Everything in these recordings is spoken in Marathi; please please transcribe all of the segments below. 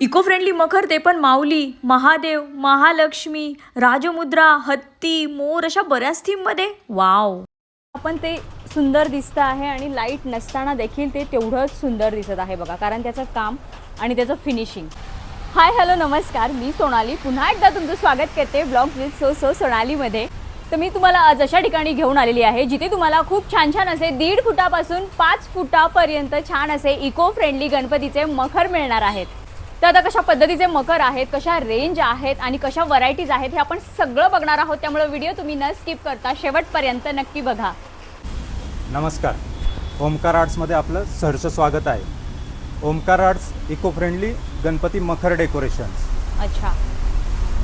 इको फ्रेंडली मखर ते पण माऊली महादेव महालक्ष्मी राजमुद्रा हत्ती मोर अशा बऱ्याच थीममध्ये. वाव. आपण ते सुंदर दिसतं आहे आणि लाइट नसताना देखील ते तेवढंच सुंदर दिसत आहे बघा कारण त्याचं काम आणि त्याचं फिनिशिंग हाय हॅलो नमस्कार. मी सोनाली. पुन्हा एकदा तुमचं स्वागत करते ब्लॉग विथ सो सो सोनालीमध्ये. तर मी तुम्हाला आज अशा ठिकाणी घेऊन आलेली आहे जिथे तुम्हाला खूप छान छान असे दीड फुटापासून पाच फुटापर्यंत छान असे इको फ्रेंडली गणपतीचे मखर मिळणार आहेत. तर आता कशा पद्धतीचे मकर आहेत कशा रेंज आहेत आणि कशा व्हरायटीज आहेत हे आपण सगळं बघणार आहोत. त्यामुळे व्हिडिओ तुम्ही न स्किप करता शेवटपर्यंत नक्की बघा. नमस्कार. ओमकार आर्ट्समध्ये आपलं सहर्ष स्वागत आहे. Omkar arts eco friendly Ganpati मखर डेकोरेशन्स अच्छा.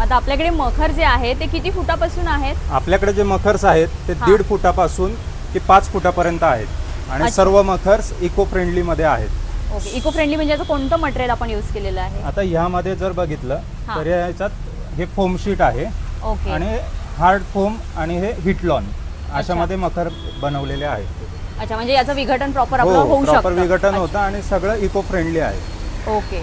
आता आपल्याकडे मखर जे आहे ते किती फुटापासून आहेत? आपल्याकडे जे मखर्स आहेत ते हा. दीड फुटापासून ते पाच फुटापर्यंत आहेत. आणि अच्छा. सर्व मखर्स इको फ्रेंडलीमध्ये आहेत. ओके इको फ्रेंडली म्हणजे याचं कोणतं मटेरियल आपण यूज केलेलं आहे? आता ह्यामध्ये जर बघितलं हा. तर याच्यात हे फोम शीट आहे ओके. आणि हार्ड फोम आणि हे हिटलॉन अशामध्ये मखर बनवलेले आहेत अच्छा म्हणजे याचं विघटन प्रॉपर आपलं होऊ हो प्रॉपर शकतं. विघटन. होतं आणि सगळं इको फ्रेंडली आहे. ओके.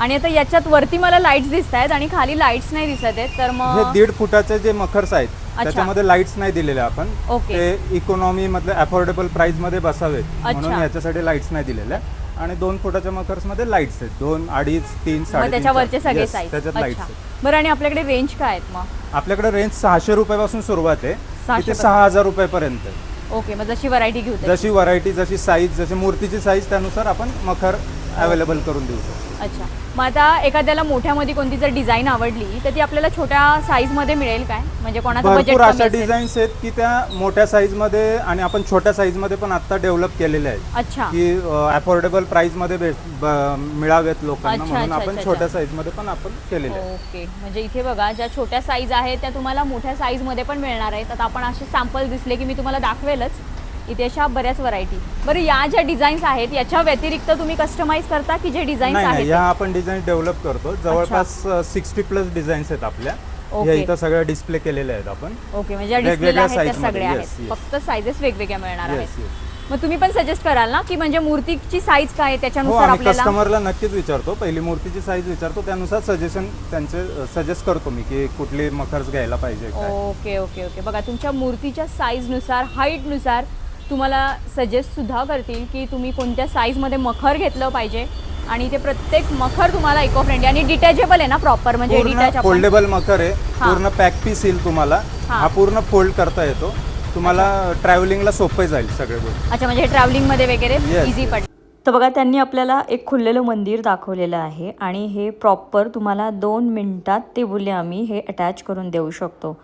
आणि आता याच्यात वरती मला लाईट्स दिसत आहेत आणि खाली लाईट्स नाही दिसत आहेत तर हे मग दीड फुटाचे जे मखर्स आहेत त्याच्यामध्ये लाईट्स नाही दिलेले आपण. ओके. ते इकॉनॉमी मधले अफोर्डेबल प्राइसमध्ये बसावेत. म्हणून. याच्यासाठी लाईट्स नाही दिलेल्या. आणि दोन फुटाच्या मखर्समध्ये लाईट्स आहेत. दोन अडीच तीन मग साडेतीन त्याच्यावरचे. सगळे साईज त्याच्यात लाईट्स अच्छा आहेत. बरं आणि आपल्याकडे रेंज काय आहेत मग? आपल्याकडे रेंज सहाशे रुपयापासून सुरुवात आहे. 600 तिथे सहा हजार रुपयापर्यंत आहे. ओके मग जशी व्हरायटी घेऊ. जशी व्हरायटी जशी साईज जशी मूर्तीची साईज त्यानुसार आपण मखर अवेलेबल करून देऊ शकतो. अच्छा. मग आता एखाद्याला मोठ्यामध्ये कोणती जर डिझाईन आवडली तर ती आपल्याला छोट्या साईजमध्ये मिळेल काय? म्हणजे कोणाचं बजेट भरपूर अशा डिझाईन्स आहेत की त्या मोठ्या साईजमध्ये आणि आपण छोट्या साईजमध्ये पण आता डेव्हलप केलेल्या आहेत. अच्छा. की अफोर्डेबल प्राइसमध्ये भेट- ब- मिळावेत लोकांना अच्छा, म्हणून अच्छा, आपण अच्छा, छोट्या अच्छा. साईजमध्ये पण आपण केलेले आहे ओके. म्हणजे इथे बघा ज्या छोट्या साईज आहेत त्या तुम्हाला मोठ्या साईजमध्ये पण मिळणार आहेत. आता आपण असे सॅम्पल दिसले की मी तुम्हाला दाखवेलच. इथे अशा बऱ्याच व्हरायटी बरं या ज्या डिझाईन्स आहेत याच्या व्यतिरिक्त तुम्ही कस्टमाइज करता की जे डिझाईन्स नाही नाही आहेत ह्या आपण डिझाईन डेव्हलप करतो. जवळपास सिक्स्टी प्लस डिझाईन्स आहेत आपल्या. ओके. या इथं सगळ्या डिस्प्ले केलेल्या आहेत आपण. ओके म्हणजे वेगवेगळ्या आहेत त्या size मध्ये, सगळ्या yes, आहेत. yes. फक्त साईजेस वेगवेगळ्या मिळणार Yes, आहेत. yes. मग तुम्ही पण सजेस्ट कराल ना की म्हणजे मूर्तीची साईज काय आहे हो त्याच्यानुसार आम्ही आपल्याला कस्टमरला नक्कीच विचारतो. पहिली मूर्तीची साईज विचारतो त्यानुसार सजेशन त्यांचे सजेस्ट करतो मी की कुठली मखर्स घ्यायला पाहिजे काय. ओके ओके ओके बघा तुमच्या मूर्तीच्या साईजनुसार हाईटनुसार तुम्हाला सजेस्ट सुद्धा करतील की तुम्ही कोणत्या साईजमध्ये मखर घेतलं पाहिजे. आणि ते प्रत्येक मखर तुम्हाला इको फ्रेंडली आणि डिटॅचेबल आहे ना प्रॉपर म्हणजे पूर्ण फोल्डेबल मखर आहे. हा. पूर्ण पॅक पीस येईल तुम्हाला. हा. हा पूर्ण फोल्ड करता येतो. तुम्हाला ट्रॅव्हलिंगला सोपे जाईल सगळे गोष्टी. अच्छा म्हणजे ट्रॅव्हलिंगमध्ये वगैरे Yes, इझी yes. पड तर बघा त्यांनी आपल्याला एक खुललेलं मंदिर दाखवलेलं आहे आणि हे प्रॉपर तुम्हाला दोन मिनिटात ते बोलले आम्ही हे अटॅच करून देऊ शकतो.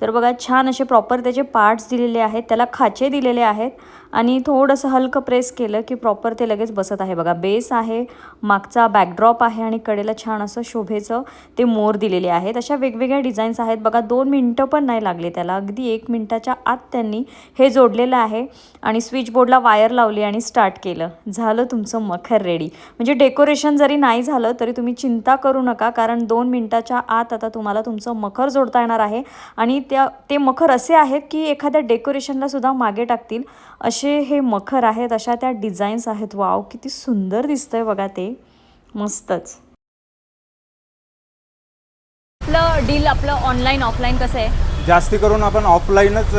तर बघा छान असे प्रॉपर त्याचे पार्ट्स दिलेले आहेत त्याला खाचे दिलेले आहेत. आणि थोडंसं हलकं प्रेस केलं की प्रॉपर ते लगेच बसत आहे. बघा बेस आहे मागचा बॅकड्रॉप आहे आणि कडेला छान असं शोभेचं ते मोर दिलेले आहेत. अशा वेगवेगळ्या डिझाईन्स आहेत. बघा दोन मिनटं पण नाही लागले त्याला. अगदी एक मिनटाच्या आत त्यांनी हे जोडलेलं आहे आणि स्विच बोर्डला वायर लावली आणि स्टार्ट केलं. झालं तुमचं मखर रेडी म्हणजे डेकोरेशन जरी नाही झालं तरी तुम्ही चिंता करू नका कारण दोन मिनटाच्या आत आता तुम्हाला तुमचं मखर जोडता येणार आहे. आणि त्या ते मखर असे आहेत की एखाद्या डेकोरेशनला सुद्धा मागे टाकतील असे हे मखर आहेत अशा त्या डिझाईन्स आहेत. वाव किती सुंदर दिसतंय बघा ते. मस्तच. आपलं डील आपलं ऑनलाईन ऑफलाईन कसं आहे? जास्ती करून आपण ऑफलाईनच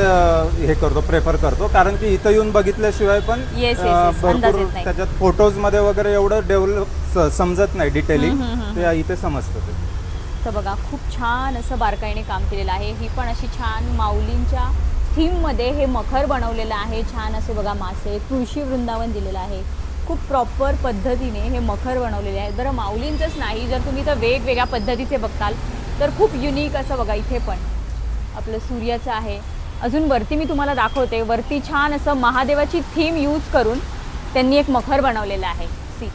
हे करतो प्रेफर करतो. कारण की इथं येऊन बघितल्याशिवाय पण. अंदाज येत नाही. त्याच्यात फोटोजमध्ये वगैरे एवढं डेव्हलप समजत नाही डिटेलिंग ते इथे समजतं ते. तर बघा खूप छान असं बारकाईने काम केलेलं आहे. ही पण अशी छान माऊलींच्या थीममध्ये हे मखर बनवलेलं आहे. छान असे बघा मासे तुळशी वृंदावन दिलेलं आहे. खूप प्रॉपर पद्धतीने हे मखर बनवलेले आहे. बरं माऊलींचंच नाही जर तुम्ही तर वेगवेगळ्या पद्धतीचे बघताल तर खूप युनिक असं बघा इथे पण. आपलं सूर्याचं आहे. अजून वरती मी तुम्हाला दाखवते. वरती छान असं महादेवाची थीम यूज करून त्यांनी एक मखर बनवलेलं आहे. सी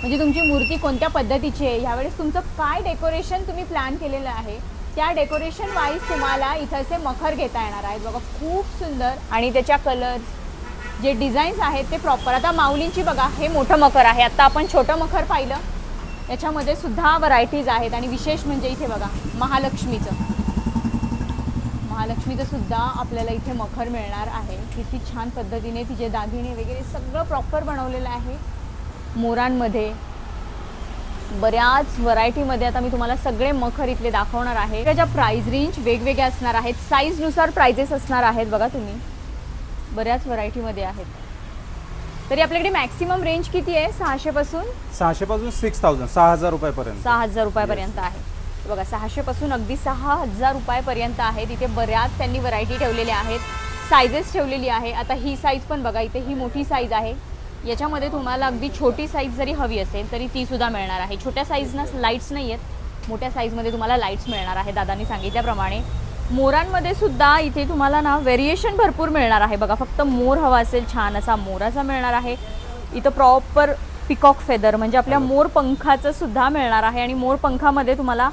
म्हणजे तुमची मूर्ती कोणत्या पद्धतीची आहे? ह्यावेळेस तुमचं काय डेकोरेशन तुम्ही प्लॅन केलेलं आहे? त्या डेकोरेशन वाईज तुम्हाला इथं असे मखर घेता येणार आहेत. बघा खूप सुंदर. आणि त्याच्या कलर्स जे डिझाईन्स आहेत ते प्रॉपर आता माऊलींची बघा हे मोठं मखर आहे. आता आपण छोटं मखर पाहिलं. याच्यामध्ये सुद्धा व्हरायटीज आहेत. आणि विशेष म्हणजे इथे बघा महालक्ष्मीचं. महालक्ष्मीचं सुद्धा आपल्याला इथे मखर मिळणार आहे. किती छान पद्धतीने तिचे दागिने वगैरे सगळं प्रॉपर बनवलेलं आहे. मोरांमध्ये बऱ्याच व्हरायटीमध्ये आता मी तुम्हाला सगळे मखर इथले दाखवणार आहे. त्याच्या प्राइस रेंज वेगवेगळ्या असणार आहेत. साईजनुसार प्राइजेस असणार आहेत बघा तुम्ही. बऱ्याच व्हरायटीमध्ये आहेत. तरी आपल्याकडे मॅक्सिमम रेंज किती आहे? सहाशेपासून सहाशे पासून सिक्स थाउजंड सहा हजार रुपयापर्यंत. सहा हजार रुपयापर्यंत आहे. बघा सहाशे पासून अगदी सहा हजार रुपयापर्यंत आहे. तिथे बऱ्याच त्यांनी व्हरायटी ठेवलेल्या आहेत. सायझेस ठेवलेली आहे. आता ही साईज पण बघा इथे ही मोठी साईज आहे. याच्यामध्ये तुम्हाला अगदी छोटी साईज जरी हवी असेल तरी ती सुद्धा मिळणार आहे. छोट्या साईजना लाईट्स नाही आहेत. मोठ्या साईजमध्ये तुम्हाला लाईट्स मिळणार आहे दादांनी सांगितल्याप्रमाणे. मोरांमध्ये सुद्धा इथे तुम्हाला ना व्हेरिएशन भरपूर मिळणार आहे. बघा फक्त मोर हवा असेल छान असा मोराचा मिळणार आहे. इथं प्रॉपर पिकॉक फेदर म्हणजे आपल्या मोर पंखाचं सुद्धा मिळणार आहे. आणि मोर पंखामध्ये तुम्हाला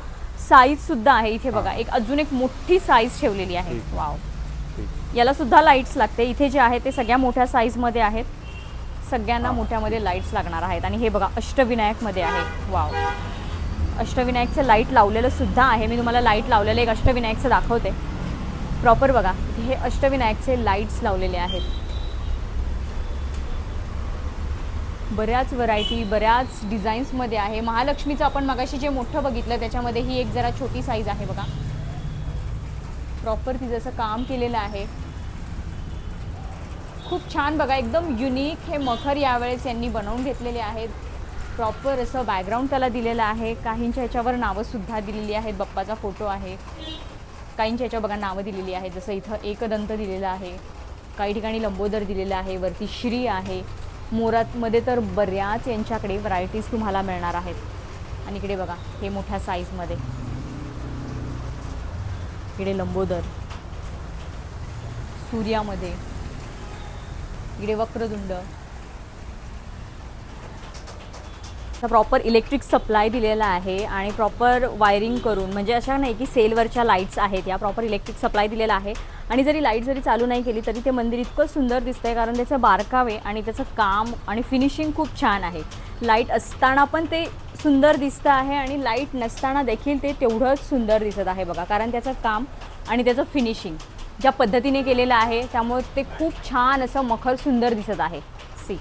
साईज सुद्धा आहे. इथे बघा एक अजून एक मोठी साईज ठेवलेली आहे. वाव. याला सुद्धा लाईट्स लागते. इथे जे आहे ते सगळ्या मोठ्या साईजमध्ये आहेत. सगळ्यांना मोठ्यामध्ये लाईट्स लागणार आहेत. आणि हे बघा अष्टविनायकमध्ये आहे. वाव अष्टविनायकचं लाइट लावलेलं सुद्धा आहे. मी तुम्हाला लाइट लावलेलं एक अष्टविनायकचं दाखवते. प्रॉपर बघा हे अष्टविनायकचे लाईट्स लावलेले आहेत. बऱ्याच व्हरायटी बऱ्याच डिझाईन्समध्ये आहे. महालक्ष्मीचं आपण मगाशी जे मोठं बघितलं त्याच्यामध्ये ही एक जरा छोटी साईज आहे बघा. प्रॉपर तिचं जसं काम केलेलं आहे. खूप छान. बघा एकदम युनिक हे मखर यावेळेस यांनी बनवून घेतलेले आहेत. प्रॉपर असं बॅकग्राऊंड त्याला दिलेलं आहे. काहींच्या ह्याच्यावर नावंसुद्धा दिलेली आहेत. बाप्पाचा फोटो आहे. काहींच्या ह्याच्या बघा नावं दिलेली आहेत. जसं इथं एकदंत दिलेलं आहे. काही ठिकाणी लंबोदर दिलेलं आहे. वरती श्री आहे. मोरातमध्ये तर बऱ्याच यांच्याकडे व्हरायटीज तुम्हाला मिळणार आहेत. आणि इकडे बघा हे मोठ्या साईजमध्ये इकडे लंबोदर. सूर्यामध्ये. इकडे वक्रदुंड प्रॉपर इलेक्ट्रिक सप्लाय दिलेला आहे आणि प्रॉपर वायरिंग करून म्हणजे अशा नाही की सेलवरच्या लाईट्स आहेत या प्रॉपर इलेक्ट्रिक सप्लाय दिलेला आहे. आणि जरी लाइट जरी चालू नाही केली तरी ते मंदिर इतकं सुंदर दिसतंय कारण त्याचं बारकावे आणि त्याचं काम आणि फिनिशिंग खूप छान आहे. लाइट असताना पण ते सुंदर दिसतं आहे आणि लाइट नसताना देखील ते तेवढंच सुंदर दिसत आहे बघा कारण त्याचं काम आणि त्याचं फिनिशिंग ज्या पद्धतीने केलेलं आहे त्यामुळे ते खूप छान असं मखर सुंदर दिसत आहे. सी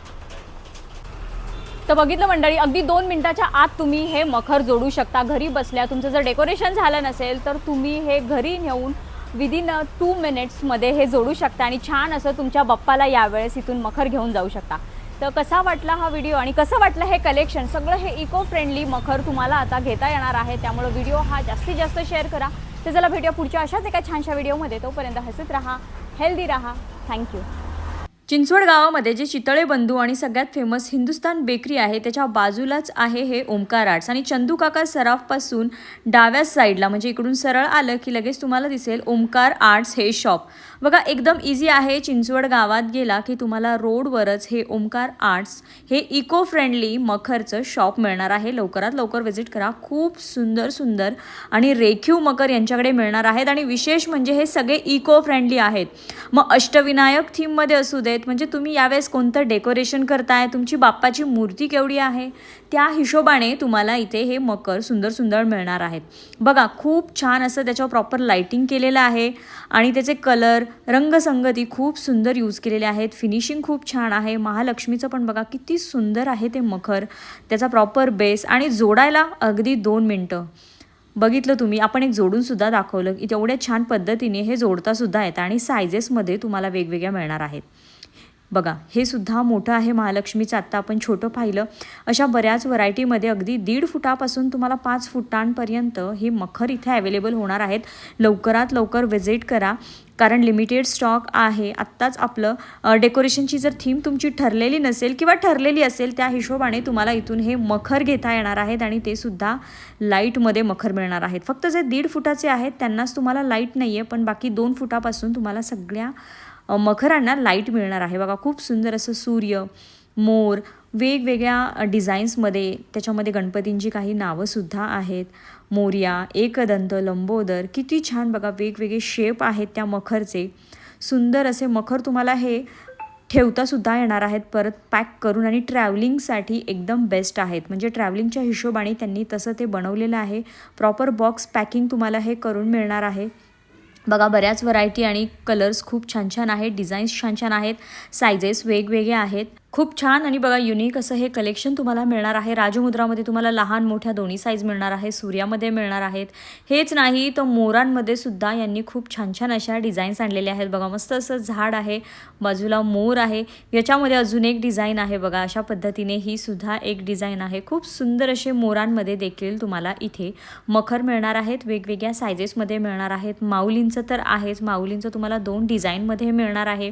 तर बघितलं मंडळी अगदी दोन मिनिटाच्या आत तुम्ही हे मखर जोडू शकता. घरी बसल्या तुमचं जर डेकोरेशन झालं नसेल तर तुम्ही हे घरी नेऊन विदिन टू मिनिट्समध्ये हे जोडू शकता आणि छान असं तुमच्या बप्पाला यावेळेस इथून मखर घेऊन जाऊ शकता. तर कसा वाटला हा व्हिडिओ आणि कसं वाटलं हे कलेक्शन सगळं हे इको फ्रेंडली मखर तुम्हाला आता घेता येणार आहे. त्यामुळे व्हिडिओ हा जास्तीत जास्त शेअर करा. तर चला भेटूया पुढच्या अशाच एका छानशा व्हिडिओमध्ये. तोपर्यंत हसत राहा हेल्दी राहा. थँक्यू चिंचवड गावामध्ये जे चितळे बंधू आणि सगळ्यात फेमस हिंदुस्तान बेकरी आहे त्याच्या बाजूलाच आहे हे ओमकार आर्ट्स आणि चंदू काका सराफपासून डाव्या साईडला म्हणजे इकडून सरळ आलं की लगेच तुम्हाला दिसेल ओमकार आर्ट्स हे शॉप बघा एकदम इझी आहे चिंचवड गावात गेला की तुम्हाला रोडवरच हे ओमकार आर्ट्स हे इको फ्रेंडली मखरचं शॉप मिळणार आहे. लवकरात लवकर व्हिजिट करा. खूप सुंदर सुंदर आणि रेखीव मकर यांच्याकडे मिळणार आहेत आणि विशेष म्हणजे हे सगळे इको फ्रेंडली आहेत. मग अष्टविनायक थीममध्ये असू देत म्हणजे तुम्ही यावेळेस कोणतं डेकोरेशन करताय तुमची बाप्पाची मूर्ती केवढी आहे त्या हिशोबाने तुम्हाला इथे हे मकर सुंदर सुंदर मिळणार आहेत. बघा खूप छान असं त्याच्यावर प्रॉपर लाईटिंग केलेलं आहे आणि त्याचे कलर रंगसंगती खूप सुंदर यूज केलेले आहेत. फिनिशिंग खूप छान आहे. महालक्ष्मीचं पण बघा किती सुंदर आहे ते मखर. त्याचा प्रॉपर बेस आणि जोडायला अगदी दोन मिनटं. बघितलं तुम्ही आपण एक जोडूनसुद्धा दाखवलं. की तेवढ्या छान पद्धतीने हे जोडतासुद्धा येतं आणि सायझेसमध्ये तुम्हाला वेगवेगळ्या मिळणार आहेत. बघा हे सुद्धा मोठं आहे महालक्ष्मीचं. आत्ता आपण छोटं पाहिलं. अशा बऱ्याच व्हरायटीमध्ये अगदी दीड फुटापासून तुम्हाला पाच फुटांपर्यंत हे मखर इथे अवेलेबल होणार आहेत. लवकरात लवकर व्हिजिट करा. कारण लिमिटेड स्टॉक आहे. आत्ताच आपलं डेकोरेशनची जर थीम तुमची ठरलेली नसेल किंवा ठरलेली असेल त्या हिशोबाने तुम्हाला इथून हे मखर घेता येणार आहेत आणि ते सुद्धा लाईटमध्ये मखर मिळणार आहेत. फक्त जे दीड फुटाचे आहेत त्यांनाच तुम्हाला लाइट नाही आहे पण बाकी दोन फुटापासून तुम्हाला सगळ्या मखरांना लाइट मिळणार आहे. बघा खूप सुंदर असं सूर्य मोर वेगवेगळ्या डिझाईन्समध्ये त्याच्यामध्ये गणपतींची काही नावंसुद्धा आहेत. मोर्या एकदंत लंबोदर किती छान बघा वेगवेगळे शेप आहेत त्या मखरचे. सुंदर असे मखर तुम्हाला हे ठेवतासुद्धा येणार आहेत. परत पॅक करून आणि ट्रॅव्हलिंगसाठी एकदम बेस्ट आहेत. म्हणजे ट्रॅव्हलिंगच्या हिशोबाने त्यांनी तसं ते बनवलेलं आहे. प्रॉपर बॉक्स पॅकिंग तुम्हाला हे करून मिळणार आहे. बघा बऱ्याच व्हरायटी आणि कलर्स खूप छान छान आहेत डिझाईन्स छान छान आहेत सायझेस वेगवेगळे आहेत. खूप छान. आणि बघा युनिक असं हे कलेक्शन तुम्हाला मिळणार आहे. राजमुद्रामध्ये तुम्हाला लहान मोठ्या दोन्ही साईज मिळणार आहे. सूर्यामध्ये मिळणार आहेत. हेच नाही तर मोरांमध्ये सुद्धा यांनी खूप छान छान अशा डिझाईन्स आणलेल्या आहेत. बघा मस्त असं झाड आहे. बाजूला मोर आहे. याच्यामध्ये अजून एक डिझाईन आहे बघा अशा पद्धतीने ही सुद्धा एक डिझाईन आहे. खूप सुंदर असे मोरांमध्ये देखील तुम्हाला इथे मखर मिळणार आहेत. वेगवेगळ्या सायझेसमध्ये मिळणार आहेत. माऊलींचं तर आहेच. माऊलींचं तुम्हाला दोन डिझाईनमध्ये मिळणार आहे.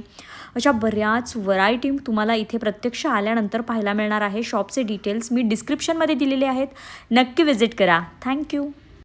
अशा बऱ्याच व्हरायटी तुम्हाला इथे प्रत्यक्ष आल्यानंतर पाहायला मिळणार आहे. शॉपचे डिटेल्स मी डिस्क्रिप्शनमध्ये दिलेले आहेत. नक्की विजिट करा. थँक्यू